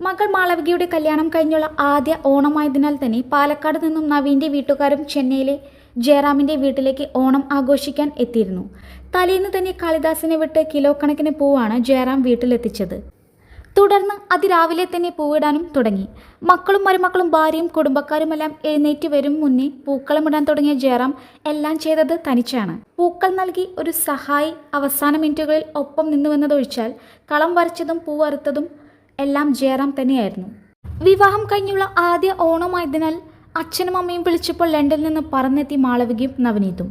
മകൾ മാളവികയുടെ കല്യാണം കഴിഞ്ഞുള്ള ആദ്യ ഓണമായതിനാൽ തന്നെ പാലക്കാട് നിന്നും നവീന്റെ വീട്ടുകാരും ചെന്നൈയിലെ ജയറാമിന്റെ വീട്ടിലേക്ക് ഓണം ആഘോഷിക്കാൻ എത്തിയിരുന്നു. തലേന്ന് തന്നെ കാളിദാസിനെ വിട്ട് കിലോ കണക്കിന് പൂവാണ് ജയറാം വീട്ടിലെത്തിച്ചത്. തുടർന്ന് അതിരാവിലെ തന്നെ പൂവിടാനും തുടങ്ങി. മക്കളും മരുമക്കളും ഭാര്യയും കുടുംബക്കാരുമെല്ലാം എഴുന്നേറ്റ് വരും മുന്നേ പൂക്കളമിടാൻ തുടങ്ങിയ ജയറാം എല്ലാം ചെയ്തത് തനിച്ചാണ്. പൂക്കൾ നൽകി ഒരു സഹായി അവസാന മിനിറ്റുകളിൽ ഒപ്പം നിന്നുവെന്നതൊഴിച്ചാൽ കളം വരച്ചതും പൂ വറുത്തതും എല്ലാം ജയറാം തന്നെയായിരുന്നു. വിവാഹം കഴിഞ്ഞുള്ള ആദ്യ ഓണമായതിനാൽ അച്ഛനും അമ്മയും വിളിച്ചപ്പോൾ ലണ്ടനിൽ നിന്ന് പറന്നെത്തി മാളവികയും നവനീതും.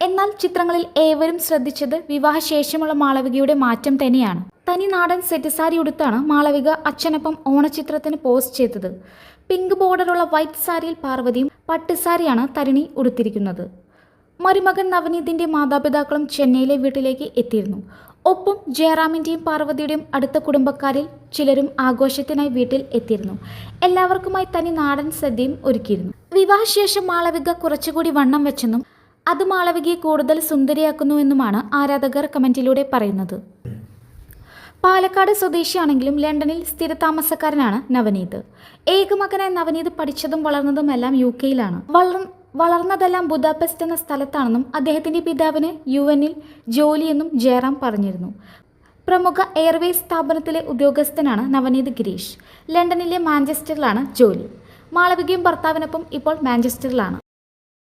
എന്നാൽ ചിത്രങ്ങളിൽ ഏവരും ശ്രദ്ധിച്ചത് വിവാഹശേഷമുള്ള മാളവികയുടെ മാറ്റം തന്നെയാണ്. തനി നാടൻ സെറ്റ് സാരി ഉടുത്താണ് മാളവിക അച്ഛനൊപ്പം ഓണച്ചിത്രത്തിന് പോസ്റ്റ് ചെയ്തത്. പിങ്ക് ബോർഡറുള്ള വൈറ്റ് സാരിയിൽ പാർവതിയും പട്ടുസാരിയാണ് തരിണി ഉടുത്തിരിക്കുന്നത്. മരുമകൻ നവനീതിന്റെ മാതാപിതാക്കളും ചെന്നൈയിലെ വീട്ടിലേക്ക് എത്തിയിരുന്നു. ഒപ്പം ജയറാമിന്റെയും പാർവതിയുടെയും അടുത്ത കുടുംബക്കാരിൽ ചിലരും ആഘോഷത്തിനായി വീട്ടിൽ എത്തിയിരുന്നു. എല്ലാവർക്കുമായി തനി നാടൻ സദ്യയും ഒരുക്കിയിരുന്നു. വിവാഹശേഷം മാളവിക കുറച്ചുകൂടി വണ്ണം വെച്ചെന്നും അത് മാളവികയെ കൂടുതൽ സുന്ദരിയാക്കുന്നുവെന്നുമാണ് ആരാധകർ കമന്റിലൂടെ പറയുന്നത്. പാലക്കാട് സ്വദേശിയാണെങ്കിലും ലണ്ടനിൽ സ്ഥിരതാമസക്കാരനാണ് നവനീത്. ഏകമകനായ നവനീത് പഠിച്ചതും വളർന്നതുമെല്ലാം യു കെയിലാണ്. വളർ വളർന്നതെല്ലാം ബുദാപെസ്റ്റ് എന്ന സ്ഥലത്താണെന്നും അദ്ദേഹത്തിന്റെ പിതാവിന് യു എന്നിൽ ജോലിയെന്നും ജയറാം പറഞ്ഞിരുന്നു. പ്രമുഖ എയർവേസ് സ്ഥാപനത്തിലെ ഉദ്യോഗസ്ഥനാണ് നവനീത് ഗിരീഷ്. ലണ്ടനിലെ മാഞ്ചസ്റ്ററിലാണ് ജോലി. മാളവികയും ഭർത്താവിനൊപ്പം ഇപ്പോൾ മാഞ്ചസ്റ്ററിലാണ്.